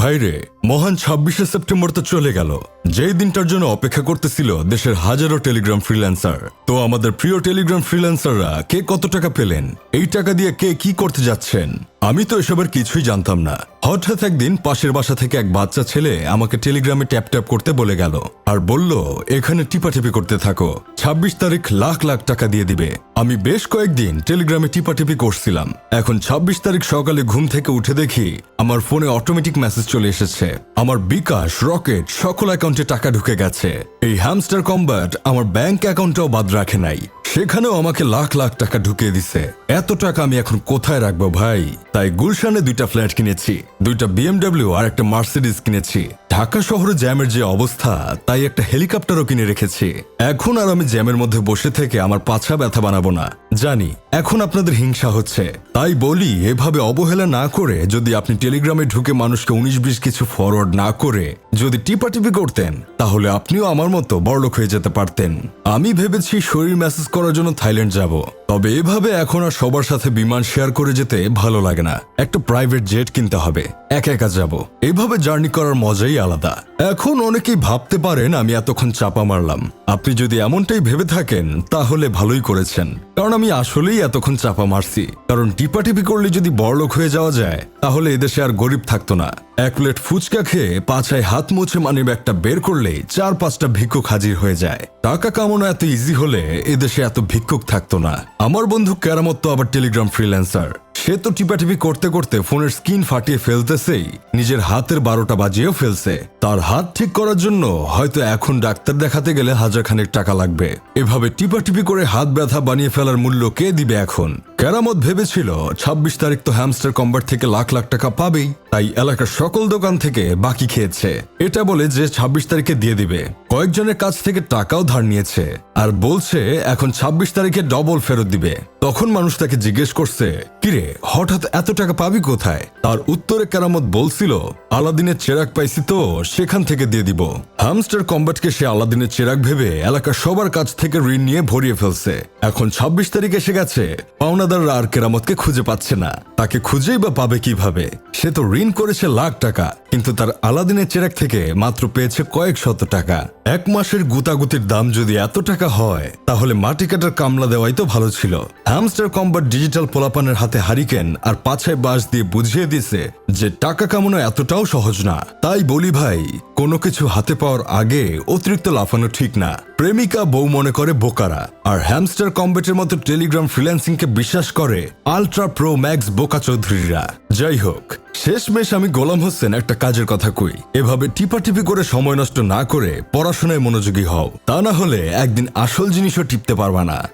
ভাইরে মহান ছাব্বিশে সেপ্টেম্বর তো চলে গেল। যেই দিনটার জন্য অপেক্ষা করতেছিল দেশের হাজারো টেলিগ্রাম ফ্রিল্যান্সার। তো আমাদের প্রিয় টেলিগ্রাম ফ্রিল্যান্সাররা কে কত টাকা পেলেন? এই টাকা দিয়ে কে কি করতে যাচ্ছেন? আমি তো এসবের কিছুই জানতাম না। হঠাৎ একদিন পাশের বাসা থেকে এক বাচ্চা ছেলে আমাকে টেলিগ্রামে ট্যাপ ট্যাপ করতে বলে গেল আর বলল, এখানে টিপাটিপি করতে থাকো। ২৬ তারিখ লাখ লাখ টাকা দিয়ে দিবে। আমি বেশ কয়েকদিন টেলিগ্রামে টিপাটিপি করছিলাম। এখন ২৬ তারিখ সকালে ঘুম থেকে উঠে দেখি আমার ফোনে অটোমেটিক মেসেজ চলে এসেছে। আমার বিকাশ, রকেট সকল অ্যাকাউন্টে টাকা ঢুকে গেছে। এই হ্যামস্টার কম্বাট আমার ব্যাংক অ্যাকাউন্টটাও বাদ রাখে নাই। সেখানেও আমাকে লাখ লাখ টাকা ঢুকিয়ে দিছে। এত টাকা আমি এখন কোথায় রাখব ভাই? তাই গুলশানে দুইটা ফ্ল্যাট কিনেছি, দুইটা বিএমডব্লিউ আর একটা মার্সিডিজ কিনেছি। ঢাকা শহরে জ্যামের যে অবস্থা, তাই একটা হেলিকপ্টারও কিনে রেখেছি। এখন আর আমি জ্যামের মধ্যে বসে থেকে আমার পাছা ব্যথা বানাবো না। জানি, এখন আপনাদের হিংসা হচ্ছে। তাই বলি, এভাবে অবহেলা না করে যদি আপনি টেলিগ্রামে ঢুকে মানুষকে উনিশ বিশ কিছু ফরওয়ার্ড না করে যদি টিপা টিপাটিপি করতেন, তাহলে আপনিও আমার মতো বড়লোক হয়ে যেতে পারতেন। আমি ভেবেছি শরীর মেসেজ করার জন্য থাইল্যান্ড যাব। তবে এভাবে এখন আর সবার সাথে বিমান শেয়ার করে যেতে ভালো লাগে না। একটা প্রাইভেট জেট কিনতে হবে। একা একা যাব। এভাবে জার্নি করার মজাই আলাদা। এখন অনেকেই ভাবতে পারেন আমি এতক্ষণ চাপা মারলাম। আপনি যদি এমনটাই ভেবে থাকেন, তাহলে ভালোই করেছেন। কারণ আমি আসলেই এতক্ষণ চাপা মারছি। কারণ টিপাটিপি করলে যদি বড়লোক হয়ে যাওয়া যায়, তাহলে এদেশে আর গরিব থাকতো না। এক প্লেট ফুচকা খেয়ে পাছায় হাত মুছে মানি ব্যাগটা বের করলেই চার পাঁচটা ভিক্ষুক হাজির হয়ে যায়। টাকা কামানো এত ইজি হলে এদেশে এত ভিক্ষুক থাকতো না। আমার বন্ধু ক্যারামত তো আবার টেলিগ্রাম ফ্রিল্যান্সার সে তো টিপাটিপি করতে করতে ফোনের স্ক্রিন ফাটিয়ে ফেলতেছেই, নিজের হাতের বারোটা বাজিয়েও ফেলছে। তার হাত ঠিক করার জন্য হয়তো এখন ডাক্তার দেখাতে গেলে হাজার খানেক টাকা লাগবে। এভাবে টিপাটিপি করে হাত ব্যথা বানিয়ে ফেলার মূল্য কে দিবে এখন? ক্যারামত ভেবেছিল ২৬ তারিখ তো হ্যামস্টার কম্বার থেকে লাখ লাখ টাকা পাবেই। তাই এলাকার সকল দোকান থেকে বাকি খেয়েছে। এটা বলে যে ২৬ তারিখে দিয়ে দিবে। কয়েকজনের কাছ থেকে টাকাও ধার নিয়েছে। আর বলছে এখন ২৬ তারিখে ডবল ফেরত দিবে। তখন মানুষ তাকে জিজ্ঞেস করছে, কিরে, হঠাৎ এত টাকা পাবি কোথায়? তার উত্তরে কেরামত বলছিল, আলাদিনের চেরাগ পাইছি তো, সেখান থেকে দিয়ে দিব। হামস্টার কম্বাটকে সে আলাদিনের চেরাক ভেবে এলাকার সবার কাছ থেকে ঋণ নিয়ে ভরিয়ে ফেলছে। এখন ২৬ তারিখ এসে গেছে। পাওনাদাররা আর কেরামতকে খুঁজে পাচ্ছে না। তাকে খুঁজেই বা পাবে কীভাবে? সে তো ঋণ করেছে লাখ টাকা, কিন্তু তার আলাদিনের চেরাক থেকে মাত্র পেয়েছে কয়েক শত টাকা। এক মাসের গুতাগুতির দাম যদি এত টাকা হয়, তাহলে মাটি কাটার কামলা দেওয়াই তো ভালো ছিল। হ্যামস্টার কম্বার ডিজিটাল পোলাপানের হাতে হারিকেন আর পাছায় বাঁশ দিয়ে বুঝিয়ে দিছে যে টাকা কামানো এতটাও সহজ না। তাই বলি ভাই, কোনো কিছু হাতে পাওয়ার আগে অতিরিক্ত লাফানো ঠিক না। প্রেমিকা বউ মনে করে বোকারা, আর হ্যামস্টার কম্বেটের মতো টেলিগ্রাম ফ্রিল্যান্সিংকে বিশ্বাস করে আলট্রা প্রো ম্যাক্স বোকা চৌধুরীরা। যাই হোক শেষমেশ আমি গোলাম হোসেন একটা কাজের কথা কই। এভাবে টিপাটিপি করে সময় নষ্ট না করে পড়াশোনায় মনোযোগী হও। তা না হলে একদিন আসল জিনিসও টিপতে পারবা না।